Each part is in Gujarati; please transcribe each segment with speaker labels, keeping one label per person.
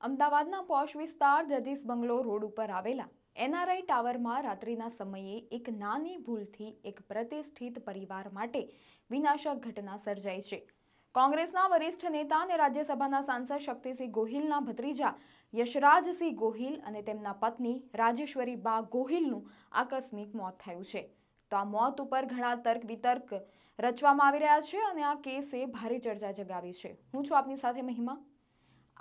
Speaker 1: અમદાવાદના પોશ વિસ્તાર જજીસ બંગલો રોડ ઉપર આવેલા એનઆરઆઈ ટાવરમાં રાત્રિના સમયે એક નાની ભૂલથી એક પ્રતિષ્ઠિત પરિવાર માટે વિનાશક ઘટના સર્જાઈ છે. કોંગ્રેસના વરિષ્ઠ નેતા અને રાજ્યસભાના સાંસદ શક્તિસિંહ ગોહિલના ભત્રીજા યશરાજસિંહ ગોહિલ અને તેમના પત્ની રાજેશ્વરી બા ગોહિલનું આકસ્મિક મોત થયું છે. તો આ મોત ઉપર ઘણા તર્ક વિતર્ક રચવામાં આવી રહ્યા છે અને આ કેસે ભારે ચર્ચા જગાવી છે. હું છું આપની સાથે મહિમા.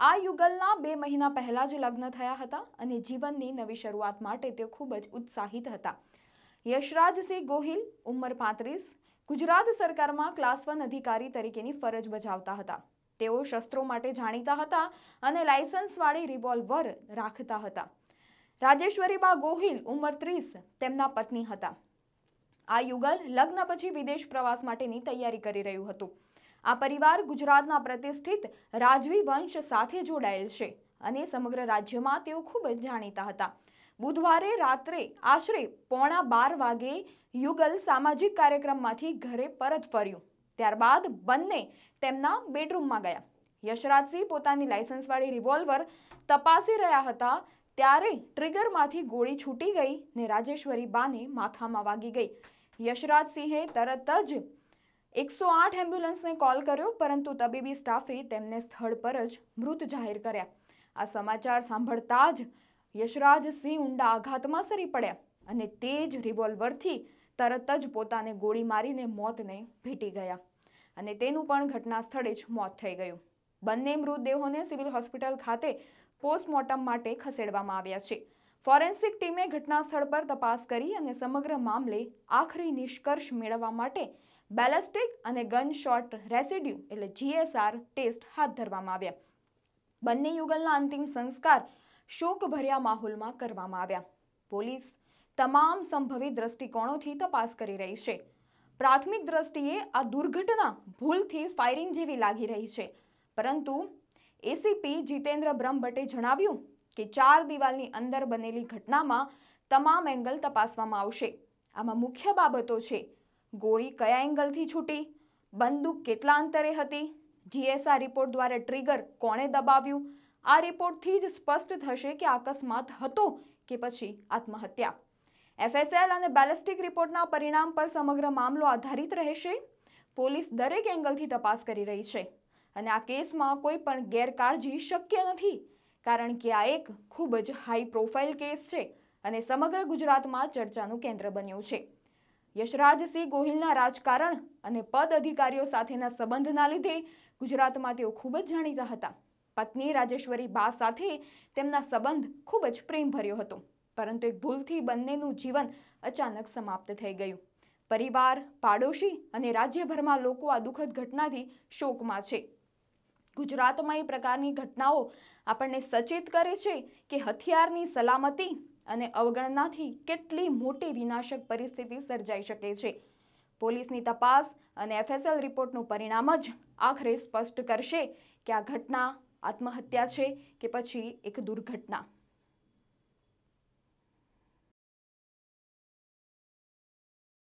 Speaker 1: આ યુગલના બે મહિના પહેલા જ લગ્ન થયા હતા અને જીવનની નવી શરૂઆત માટે તે ખૂબ જ ઉત્સાહિત હતા. યશરાજસિંહ ગોહિલ ઉંમર પાંત્રીસ, ગુજરાત સરકારમાં ક્લાસ વન અધિકારી તરીકેની ફરજ બજાવતા હતા. તેઓ શસ્ત્રો માટે જાણીતા હતા અને લાયસન્સવાળી રિવોલ્વર રાખતા હતા. રાજેશ્વરીબા ગોહિલ ઉંમર ત્રીસ, તેમના પત્ની હતા. આ યુગલ લગ્ન પછી વિદેશ પ્રવાસ માટેની તૈયારી કરી રહ્યું હતું. આ પરિવાર ગુજરાતના પ્રતિષ્ઠિત રાજવી વંશ સાથે જોડાયેલ છે અને સમગ્ર રાજ્યમાં તેઓ ખૂબ જ જાણીતા હતા. બુધવારે રાત્રે આશરે પોણા બાર વાગે યુગલ સામાજિક કાર્યક્રમમાંથી ઘરે પરત ફર્યું. ત્યારબાદ બંને તેમના બેડરૂમમાં ગયા. યશરાજસિંહ પોતાની લાયસન્સવાળી રિવોલ્વર તપાસી રહ્યા હતા ત્યારે ટ્રિગરમાંથી ગોળી છૂટી ગઈ ને રાજેશ્વરી બાને માથામાં વાગી ગઈ. યશરાજસિંહે તરત જ એકસો આઠ એમ્બ્યુલન્સને કોલ કર્યો, પરંતુ તબીબી સ્ટાફે તેમને સ્થળ પર જ મૃત જાહેર કર્યા. આ સમાચાર સાંભળતા જ યશરાજસિંહ ઊંડા આઘાતમાં સરી પડ્યા અને તે જ રિવોલ્વરથી તરત જ પોતાને ગોળી મારીને મોતને ભેટી ગયા અને તેનું પણ ઘટના સ્થળે જ મોત થઈ ગયું. બંને મૃતદેહોને સિવિલ હોસ્પિટલ ખાતે પોસ્ટમોર્ટમ માટે ખસેડવામાં આવ્યા છે. ફોરેન્સિક ટીમે ઘટના સ્થળ પર તપાસ કરી અને સમગ્ર મામલે આખરી નિષ્કર્ષ મેળવવા માટે બેલેસ્ટિક અને ગન શોટ રેસિડ્યુ એટલે જીએસઆર ટેસ્ટ હાથ ધરવામાં આવ્યા. બંને યુગલના અંતિમ સંસ્કાર શોકભર્યા માહોલમાં કરવામાં આવ્યા. પોલીસ તમામ સંભવિત દ્રષ્ટિકોણોથી તપાસ કરી રહી છે. પ્રાથમિક દ્રષ્ટિએ આ દુર્ઘટના ભૂલથી ફાયરિંગ જેવી લાગી રહી છે. પરંતુ એસીપી જીતેન્દ્ર બ્રહ્મભટ્ટે જણાવ્યું કે ચાર દિવાલની અંદર બનેલી ઘટનામાં તમામ એંગલ તપાસવામાં આવશે. આમાં મુખ્ય બાબતો છે ગોળી કયા એંગલથી છૂટી? બંદૂક કેટલા અંતરે હતી? જીએસઆર રિપોર્ટ દ્વારા ટ્રિગર કોણે દબાવ્યું? આ રિપોર્ટથી જ સ્પષ્ટ થશે કે અકસ્માત હતો કે પછી આત્મહત્યા. એફએસએલ અને બેલેસ્ટિક રિપોર્ટના પરિણામ પર સમગ્ર મામલો આધારિત રહેશે. પોલીસ દરેક એંગલથી તપાસ કરી રહી છે. અને આ કેસમાં કોઈ પણ ગેરકાળજી શક્ય નથી, કારણ કે આ એક ખૂબ જ હાઈ પ્રોફાઇલ કેસ છે અને સમગ્ર ગુજરાતમાં ચર્ચાનું કેન્દ્ર બન્યું છે. યશરાજસિંહ ગોહિલના રાજકારણ અને પદ અધિકારીઓ સાથેના સંબંધના લીધે ગુજરાતમાં તેઓ ખૂબ જ જાણીતા હતા. પત્ની રાજેશ્વરી બા સાથે તેમના સંબંધ ખૂબ જ પ્રેમભર્યો હતો, પરંતુ એક ભૂલથી બંનેનું જીવન અચાનક સમાપ્ત થઈ ગયું. પરિવાર, પાડોશી અને રાજ્યભરમાં લોકો આ દુઃખદ ઘટનાથી શોકમાં છે. ગુજરાતમાં એ પ્રકારની ઘટનાઓ આપણને સચેત કરે છે કે હથિયારની સલામતી અને અવગણનાથી કેટલી મોટી વિનાશક પરિસ્થિતિ સર્જાઈ શકે છે. પોલીસની તપાસ અને એફએસએલ રિપોર્ટનું પરિણામ જ આખરે સ્પષ્ટ કરશે કે આ ઘટના આત્મહત્યા છે કે પછી એક દુર્ઘટના.